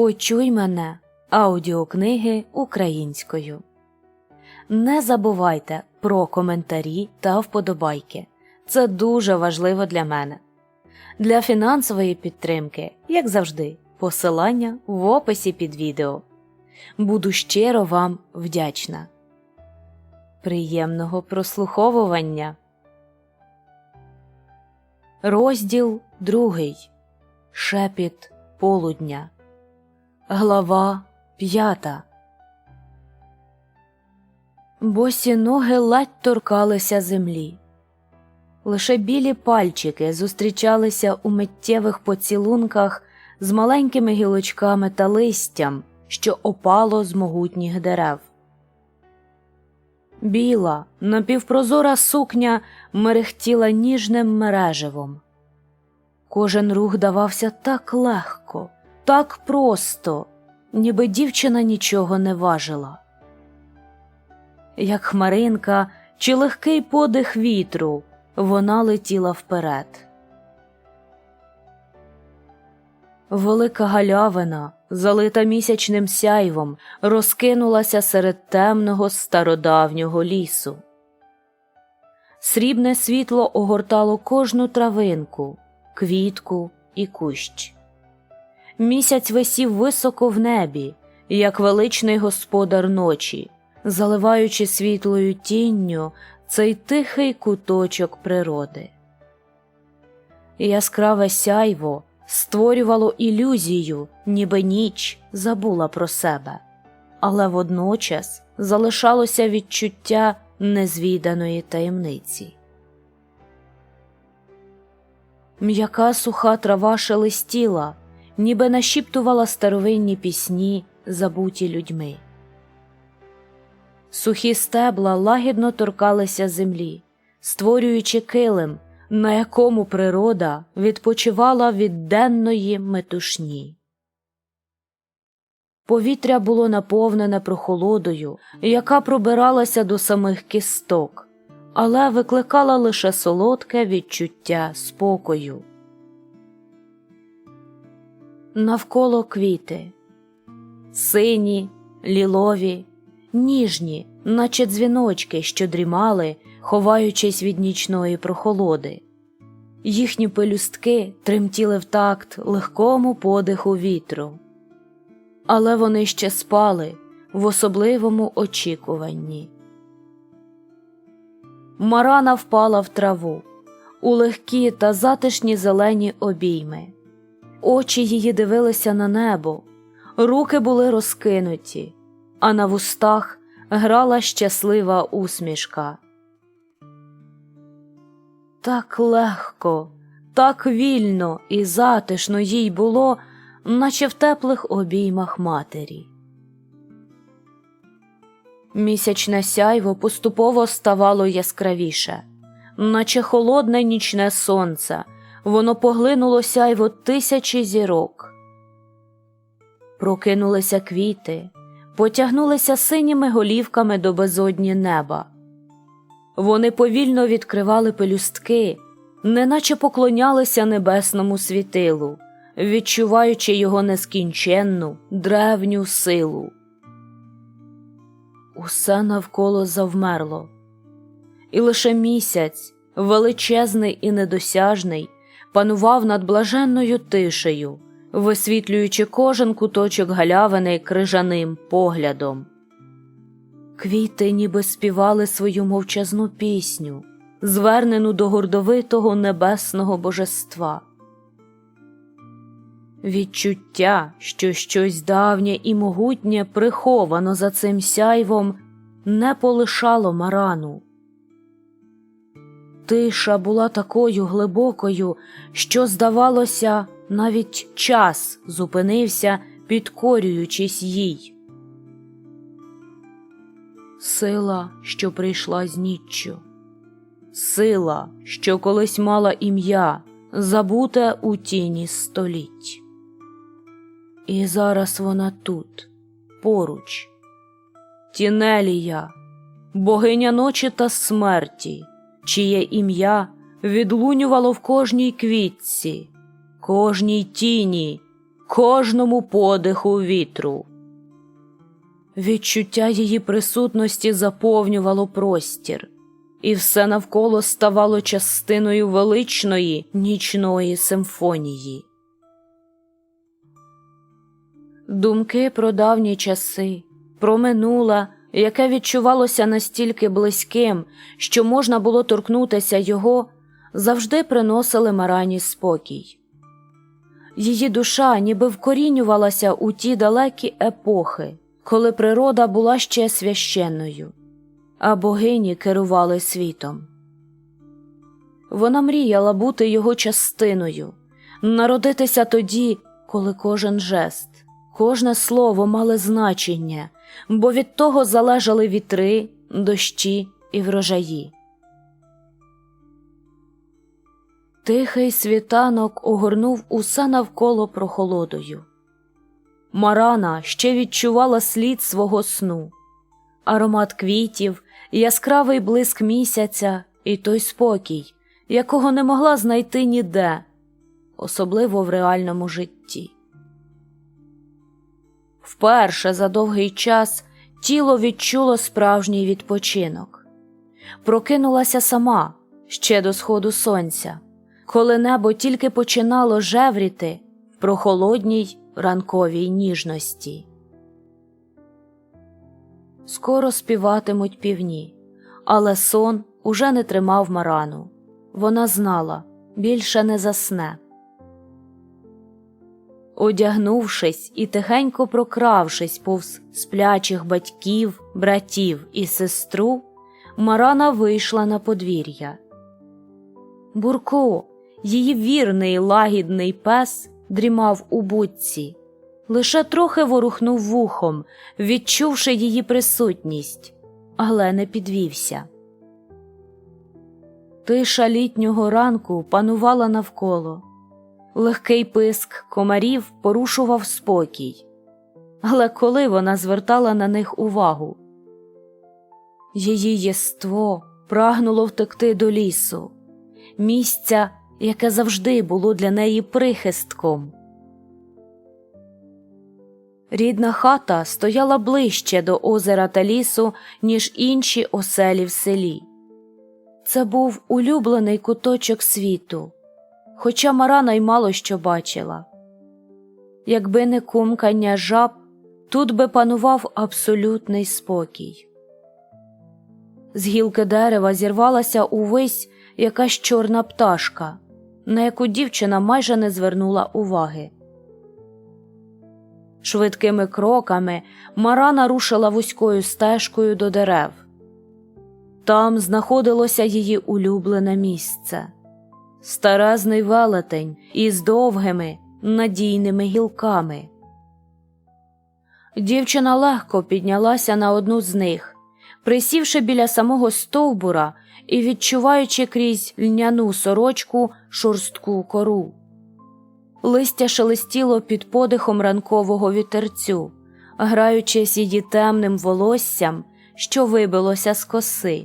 Почуй мене аудіокниги українською. Не забувайте про коментарі та вподобайки. Це дуже важливо для мене. Для фінансової підтримки, як завжди, посилання в описі під відео. Буду щиро вам вдячна. Приємного прослуховування. Розділ другий. Шепіт полудня. Глава п'ята. Босі ноги ледь торкалися землі. Лише білі пальчики зустрічалися у миттєвих поцілунках з маленькими гілочками та листям, що опало з могутніх дерев. Біла, напівпрозора сукня мерехтіла ніжним мереживом. Кожен рух давався так легко, так просто, ніби дівчина нічого не важила. Як хмаринка чи легкий подих вітру, вона летіла вперед. Велика галявина, залита місячним сяйвом, розкинулася серед темного стародавнього лісу. Срібне світло огортало кожну травинку, квітку і кущ. Місяць висів високо в небі, як величний господар ночі, заливаючи світлою тінню цей тихий куточок природи. Яскраве сяйво створювало ілюзію, ніби ніч забула про себе, але водночас залишалося відчуття незвіданої таємниці. М'яка суха трава шелестіла, ніби нашіптувала старовинні пісні, забуті людьми. Сухі стебла лагідно торкалися землі, створюючи килим, на якому природа відпочивала від денної метушні. Повітря було наповнене прохолодою, яка пробиралася до самих кісток, але викликала лише солодке відчуття спокою. Навколо квіти сині, лілові, ніжні, наче дзвіночки, що дрімали, ховаючись від нічної прохолоди. Їхні пелюстки тремтіли в такт легкому подиху вітру, але вони ще спали в особливому очікуванні. Марана впала в траву, у легкі та затишні зелені обійми. Очі її дивилися на небо, руки були розкинуті, а на вустах грала щаслива усмішка. Так легко, так вільно і затишно їй було, наче в теплих обіймах матері. Місячне сяйво поступово ставало яскравіше, наче холодне нічне сонце, воно поглинуло сяйво тисячі зірок. Прокинулися квіти, потягнулися синіми голівками до безодні неба. Вони повільно відкривали пелюстки, неначе поклонялися небесному світилу, відчуваючи його нескінченну, древню силу. Усе навколо завмерло, і лише місяць, величезний і недосяжний, панував над блаженною тишею, висвітлюючи кожен куточок галявини крижаним поглядом. Квіти ніби співали свою мовчазну пісню, звернену до гордовитого небесного божества. Відчуття, що щось давнє і могутнє приховано за цим сяйвом, не полишало марану. Тиша була такою глибокою, що, здавалося, навіть час зупинився, підкорюючись їй. Сила, що прийшла з ніччю, сила, що колись мала ім'я, забуте у тіні століть. І зараз вона тут, поруч, Тінелія, богиня ночі та смерті, чиє ім'я відлунювало в кожній квітці, кожній тіні, кожному подиху вітру. Відчуття її присутності заповнювало простір, і все навколо ставало частиною величної нічної симфонії. Думки про давні часи, про минуле, яке відчувалося настільки близьким, що можна було торкнутися його, завжди приносили Марані спокій. Її душа ніби вкорінювалася у ті далекі епохи, коли природа була ще священною, а богині керували світом. Вона мріяла бути його частиною, народитися тоді, коли кожен жест, кожне слово мали значення, бо від того залежали вітри, дощі і врожаї. Тихий світанок огорнув усе навколо прохолодою. Марана ще відчувала слід свого сну, аромат квітів, яскравий блиск місяця і той спокій, якого не могла знайти ніде, особливо в реальному житті. Вперше за довгий час тіло відчуло справжній відпочинок, прокинулася сама ще до сходу сонця, коли небо тільки починало жевріти в прохолодній ранковій ніжності. Скоро співатимуть півні, але сон уже не тримав марану. Вона знала більше не засне. Одягнувшись і тихенько прокравшись повз сплячих батьків, братів і сестру, Марана вийшла на подвір'я. Бурко, її вірний лагідний пес, дрімав у будці, лише трохи ворухнув вухом, відчувши її присутність, але не підвівся. Тиша літнього ранку панувала навколо. Легкий писк комарів порушував спокій, але коли вона звертала на них увагу, її єство прагнуло втекти до лісу, місця, яке завжди було для неї прихистком. Рідна хата стояла ближче до озера та лісу, ніж інші оселі в селі. Це був улюблений куточок світу хоча Марана й мало що бачила. Якби не кумкання жаб, тут би панував абсолютний спокій. З гілки дерева зірвалася увесь якась чорна пташка, на яку дівчина майже не звернула уваги. Швидкими кроками Марана рушила вузькою стежкою до дерев. Там знаходилося її улюблене місце старезний велетень із довгими надійними гілками. Дівчина легко піднялася на одну з них, присівши біля самого стовбура і відчуваючи крізь льняну сорочку шорстку кору. Листя шелестіло під подихом ранкового вітерцю, граючись її темним волоссям, що вибилося з коси.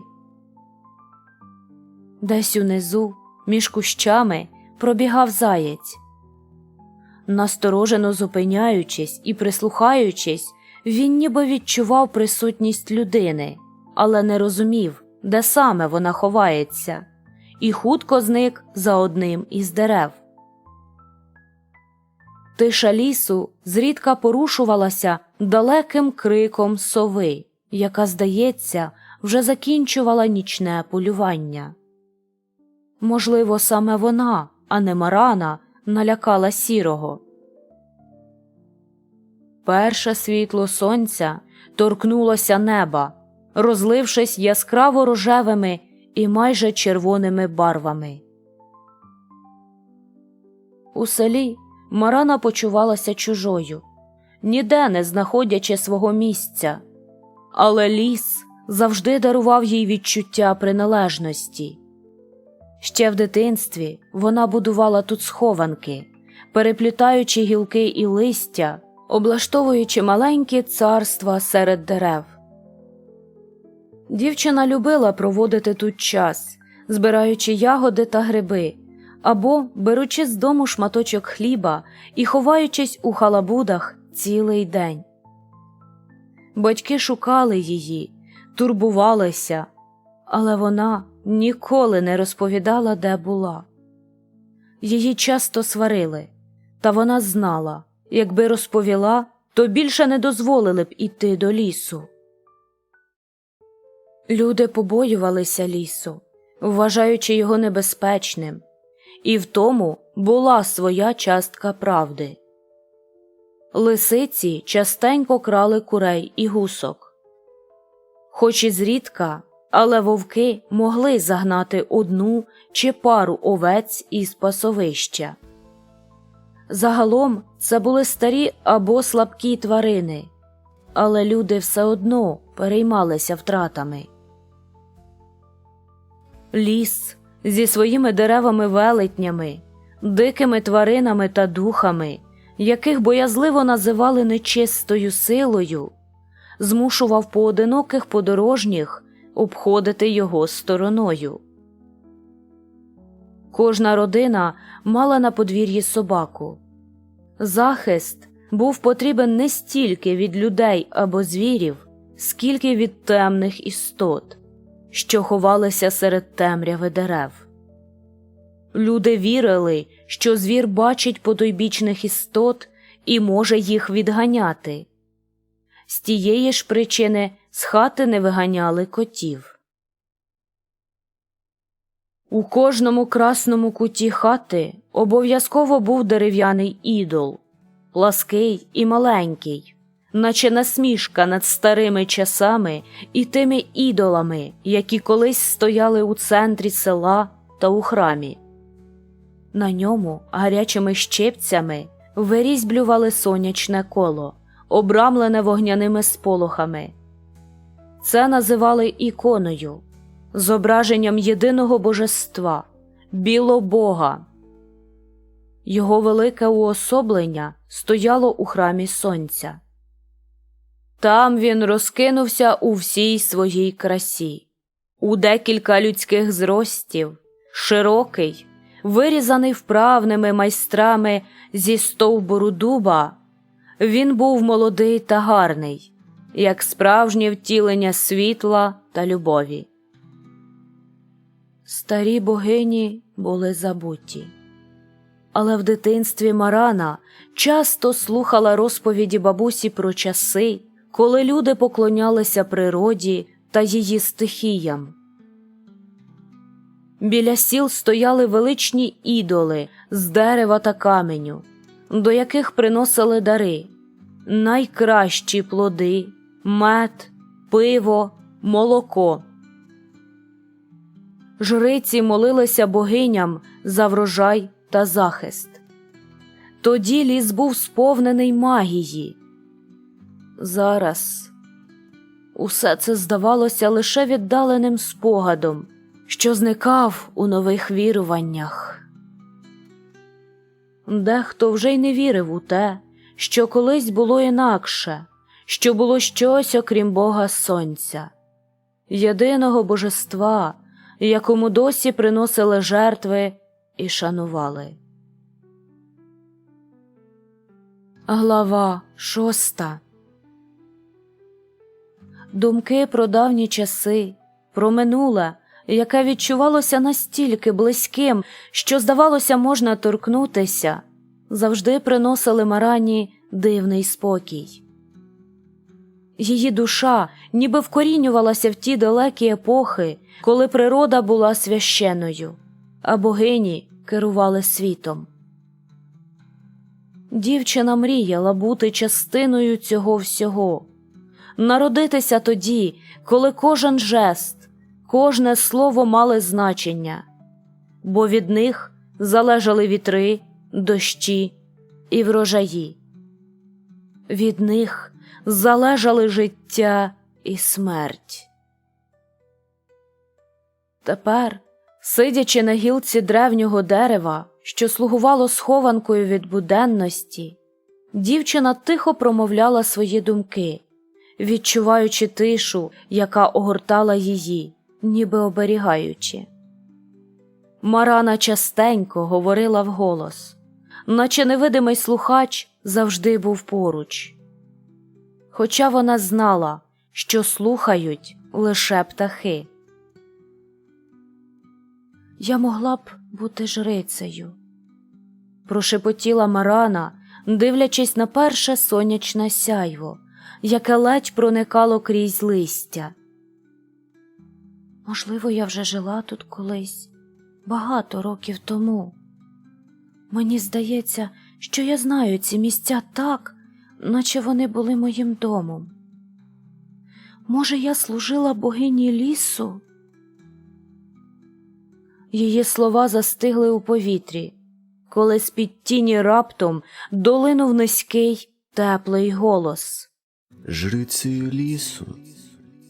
Десь унизу між кущами пробігав заєць. Насторожено зупиняючись і прислухаючись, він ніби відчував присутність людини, але не розумів, де саме вона ховається, і хутко зник за одним із дерев. Тиша лісу зрідка порушувалася далеким криком сови, яка, здається, вже закінчувала нічне полювання. Можливо, саме вона, а не Марана, налякала сірого. Перше світло сонця торкнулося неба, розлившись яскраво рожевими і майже червоними барвами. У селі Марана почувалася чужою, ніде не знаходячи свого місця, але ліс завжди дарував їй відчуття приналежності. Ще в дитинстві вона будувала тут схованки, переплітаючи гілки і листя, облаштовуючи маленькі царства серед дерев. Дівчина любила проводити тут час, збираючи ягоди та гриби, або беручи з дому шматочок хліба і ховаючись у халабудах цілий день. Батьки шукали її, турбувалися, але вона ніколи не розповідала, де була. Її часто сварили, та вона знала, якби розповіла, то більше не дозволили б іти до лісу. Люди побоювалися лісу, вважаючи його небезпечним, і в тому була своя частка правди. Лисиці частенько крали курей і гусок. Хоч і зрідка, але вовки могли загнати одну чи пару овець із пасовища. Загалом це були старі або слабкі тварини, але люди все одно переймалися втратами. Ліс зі своїми деревами-велетнями, дикими тваринами та духами, яких боязливо називали нечистою силою, змушував поодиноких подорожніх обходити його стороною. Кожна родина мала на подвір'ї собаку. Захист був потрібен не стільки від людей або звірів, скільки від темних істот, що ховалися серед темряви дерев. Люди вірили, що звір бачить потойбічних істот і може їх відганяти. З тієї ж причини з хати не виганяли котів. У кожному красному куті хати обов'язково був дерев'яний ідол, плаский і маленький, наче насмішка над старими часами і тими ідолами, які колись стояли у центрі села та у храмі. На ньому гарячими щепцями вирізблювали сонячне коло, обрамлене вогняними сполохами. Це називали іконою, зображенням єдиного божества, білобога. Його велике уособлення стояло у храмі сонця. Там він розкинувся у всій своїй красі, у декілька людських зростів, широкий, вирізаний вправними майстрами зі стовбуру дуба. Він був молодий та гарний, як справжнє втілення світла та любові. Старі богині були забуті. Але в дитинстві Марана часто слухала розповіді бабусі про часи, коли люди поклонялися природі та її стихіям. Біля сіл стояли величні ідоли з дерева та каменю, до яких приносили дари, найкращі плоди, мед, пиво, молоко. Жриці молилися богиням за врожай та захист. Тоді ліс був сповнений магії. Зараз усе це здавалося лише віддаленим спогадом, що зникав у нових віруваннях. Дехто вже й не вірив у те, що колись було інакше, що було щось окрім Бога Сонця, єдиного божества, якому досі приносили жертви і шанували. Глава шоста Думки про давні часи, про минуле, яке відчувалося настільки близьким, що, здавалося, можна торкнутися, завжди приносили Марані дивний спокій. Її душа ніби вкорінювалася в ті далекі епохи, коли природа була священною, а богині керували світом. Дівчина мріяла бути частиною цього всього, народитися тоді, коли кожен жест, кожне слово мали значення, бо від них залежали вітри, дощі і врожаї. Від них залежали життя і смерть. Тепер, сидячи на гілці древнього дерева, що слугувало схованкою від буденності, дівчина тихо промовляла свої думки, відчуваючи тишу, яка огортала її, ніби оберігаючи. Марана частенько говорила вголос, наче невидимий слухач завжди був поруч. Хоча вона знала, що слухають лише птахи. Я могла б бути жрицею, прошепотіла Марана, дивлячись на перше сонячне сяйво, яке ледь проникало крізь листя. Можливо, я вже жила тут колись багато років тому. Мені здається, що я знаю ці місця так, наче вони були моїм домом. Може, я служила богині лісу? Її слова застигли у повітрі, коли з-під тіні раптом долинув низький, теплий голос. Жрицею лісу.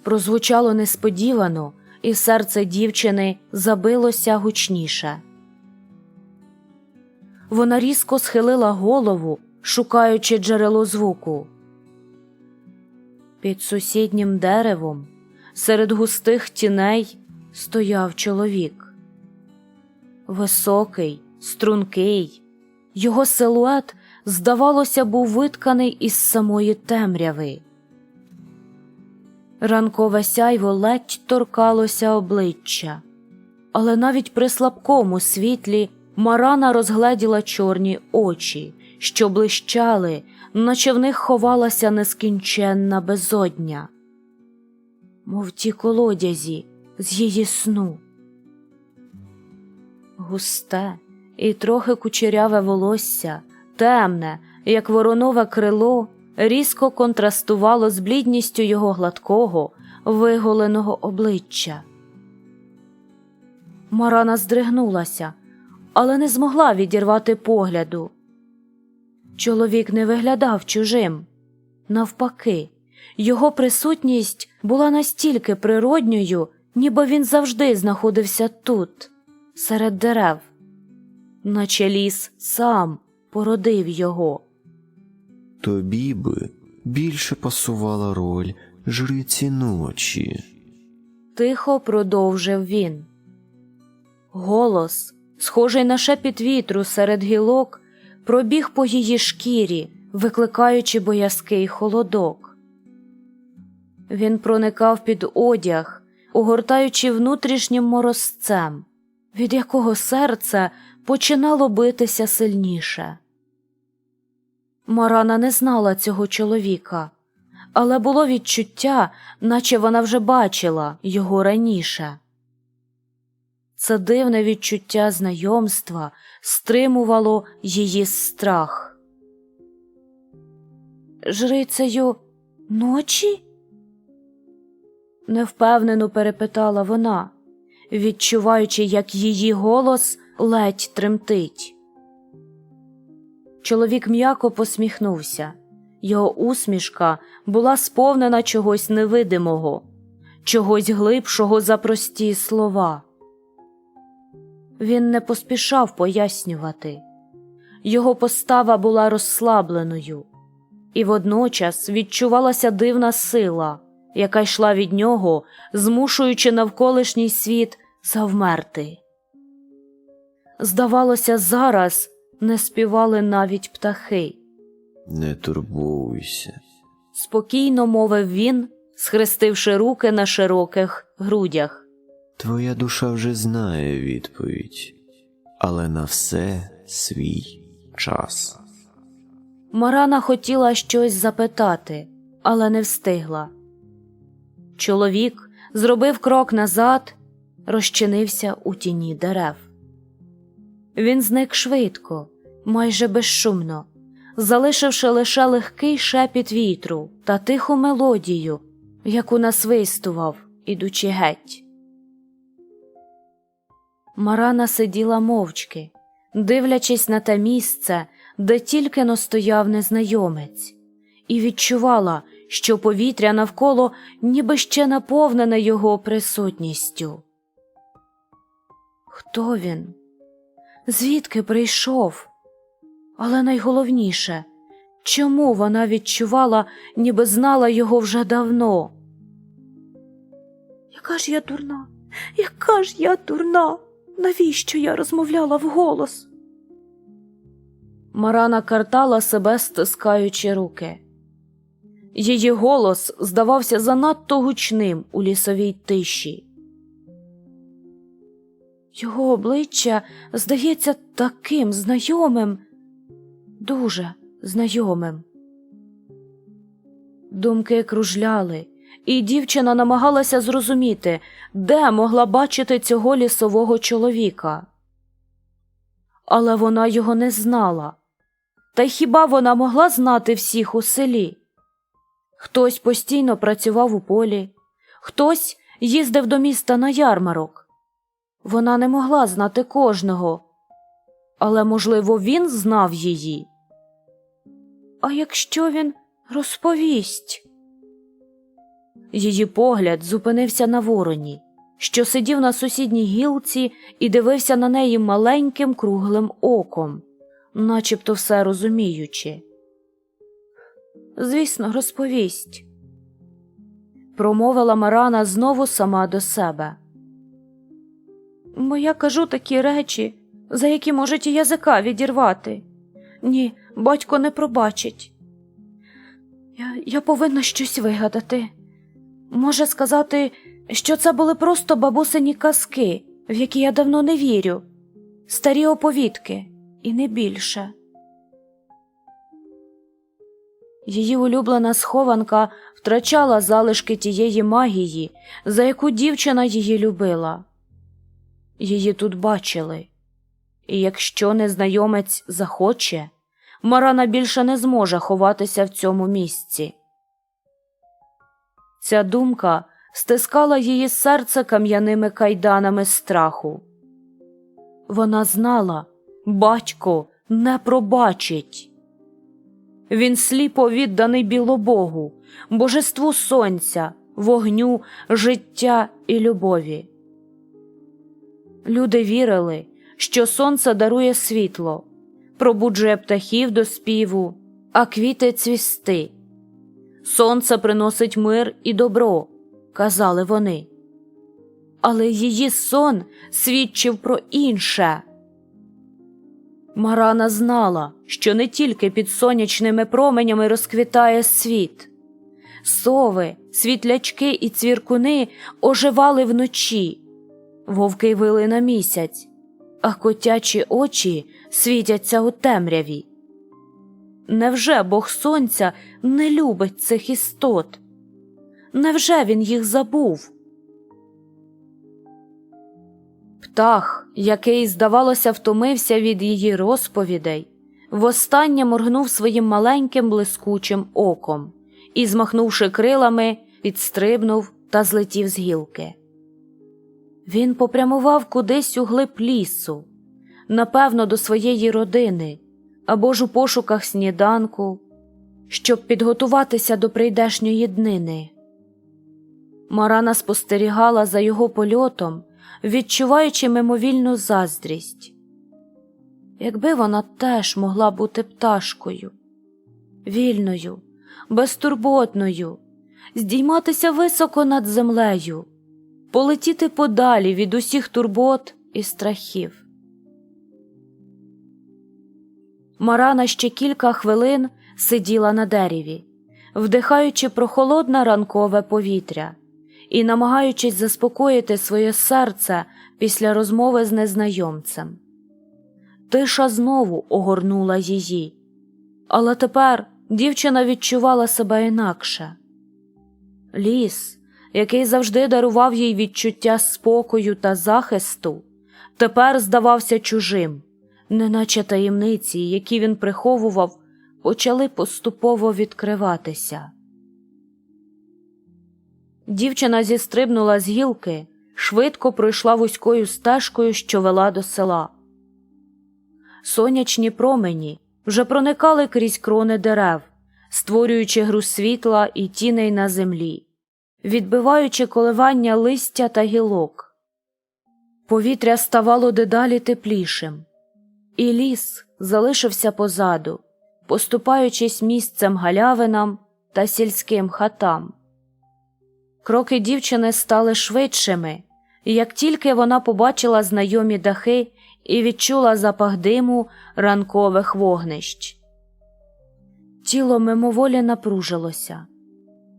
Прозвучало несподівано, і серце дівчини забилося гучніше. Вона різко схилила голову, шукаючи джерело звуку. Під сусіднім деревом, серед густих тіней, стояв чоловік. Високий, стрункий, його силует, здавалося, був витканий із самої темряви. Ранкове сяйво ледь торкалося обличчя, але навіть при слабкому світлі Марана розгледіла чорні очі, що блищали, наче в них ховалася нескінченна безодня, мов ті колодязі з її сну. Густе і трохи кучеряве волосся, темне, як воронове крило, різко контрастувало з блідністю його гладкого, виголеного обличчя. Марана здригнулася, але не змогла відірвати погляду. Чоловік не виглядав чужим. Навпаки, його присутність була настільки природньою, ніби він завжди знаходився тут, серед дерев, наче ліс сам породив його. Тобі би більше пасувала роль жриці ночі. Тихо продовжив він. Голос, схожий на шепіт вітру серед гілок, пробіг по її шкірі, викликаючи боязкий холодок. Він проникав під одяг, огортаючи внутрішнім морозцем, від якого серце починало битися сильніше. Марана не знала цього чоловіка, але було відчуття, наче вона вже бачила його раніше. Це дивне відчуття знайомства стримувало її страх. Жрицею ночі? невпевнено перепитала вона, відчуваючи, як її голос ледь тремтить. Чоловік м'яко посміхнувся. Його усмішка була сповнена чогось невидимого, чогось глибшого за прості слова. Він не поспішав пояснювати. Його постава була розслабленою, і водночас відчувалася дивна сила, яка йшла від нього, змушуючи навколишній світ завмерти. Здавалося, зараз не співали навіть птахи. Не турбуйся. Спокійно мовив він, схрестивши руки на широких грудях. Твоя душа вже знає відповідь, але на все свій час. Марана хотіла щось запитати, але не встигла. Чоловік зробив крок назад, розчинився у тіні дерев. Він зник швидко, майже безшумно, залишивши лише легкий шепіт вітру та тиху мелодію, яку насвистував, ідучи геть. Марана сиділа мовчки, дивлячись на те місце, де тільки но стояв незнайомець, і відчувала, що повітря навколо ніби ще наповнене його присутністю. Хто він? Звідки прийшов? Але найголовніше, чому вона відчувала, ніби знала його вже давно? Яка ж я дурна, яка ж я дурна? Навіщо я розмовляла вголос? Марана картала себе, стискаючи руки. Її голос здавався занадто гучним у лісовій тиші. Його обличчя здається таким знайомим, дуже знайомим. Думки кружляли, і дівчина намагалася зрозуміти, де могла бачити цього лісового чоловіка. Але вона його не знала. Та й хіба вона могла знати всіх у селі? Хтось постійно працював у полі, хтось їздив до міста на ярмарок. Вона не могла знати кожного, але, можливо, він знав її. А якщо він розповість? Її погляд зупинився на вороні, що сидів на сусідній гілці і дивився на неї маленьким круглим оком, начебто все розуміючи. Звісно, розповість, промовила Марана знову сама до себе. Бо я кажу такі речі, за які можуть і язика відірвати. Ні, батько не пробачить. Я, я повинна щось вигадати. Може сказати, що це були просто бабусині казки, в які я давно не вірю, старі оповідки, і не більше. Її улюблена схованка втрачала залишки тієї магії, за яку дівчина її любила. Її тут бачили, і якщо незнайомець захоче, Марана більше не зможе ховатися в цьому місці. Ця думка стискала її серце кам'яними кайданами страху. Вона знала, батько не пробачить. Він сліпо відданий білобогу, божеству сонця, вогню, життя і любові. Люди вірили, що сонце дарує світло, пробуджує птахів до співу, а квіти цвісти. Сонце приносить мир і добро, казали вони. Але її сон свідчив про інше. Марана знала, що не тільки під сонячними променями розквітає світ. Сови, світлячки і цвіркуни оживали вночі, вовки вили на місяць, а котячі очі світяться у темряві. Невже Бог Сонця не любить цих істот? Невже він їх забув? Птах, який, здавалося, втомився від її розповідей, востаннє моргнув своїм маленьким блискучим оком і, змахнувши крилами, підстрибнув та злетів з гілки. Він попрямував кудись у глиб лісу, напевно, до своєї родини або ж у пошуках сніданку, щоб підготуватися до прийдешньої днини. Марана спостерігала за його польотом, відчуваючи мимовільну заздрість. Якби вона теж могла бути пташкою, вільною, безтурботною, здійматися високо над землею, полетіти подалі від усіх турбот і страхів. Марана ще кілька хвилин сиділа на дереві, вдихаючи прохолодне ранкове повітря і намагаючись заспокоїти своє серце після розмови з незнайомцем. Тиша знову огорнула її, але тепер дівчина відчувала себе інакше. Ліс, який завжди дарував їй відчуття спокою та захисту, тепер здавався чужим неначе таємниці, які він приховував, почали поступово відкриватися. Дівчина зістрибнула з гілки, швидко пройшла вузькою стежкою, що вела до села. Сонячні промені вже проникали крізь крони дерев, створюючи гру світла і тіней на землі, відбиваючи коливання листя та гілок. Повітря ставало дедалі теплішим. І ліс залишився позаду, поступаючись місцем галявинам та сільським хатам. Кроки дівчини стали швидшими, Як тільки вона побачила знайомі дахи і відчула запах диму ранкових вогнищ. Тіло мимоволі напружилося.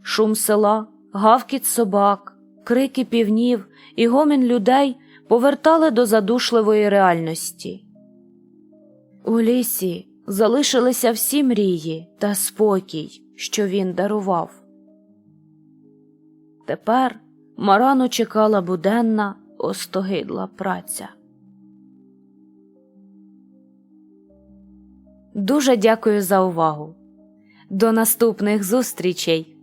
Шум села, гавкіт собак, крики півнів і гомін людей повертали до задушливої реальності. У лісі залишилися всі мрії та спокій, що він дарував. Тепер Марану чекала буденна, остогидла праця. Дуже дякую за увагу. До наступних зустрічей!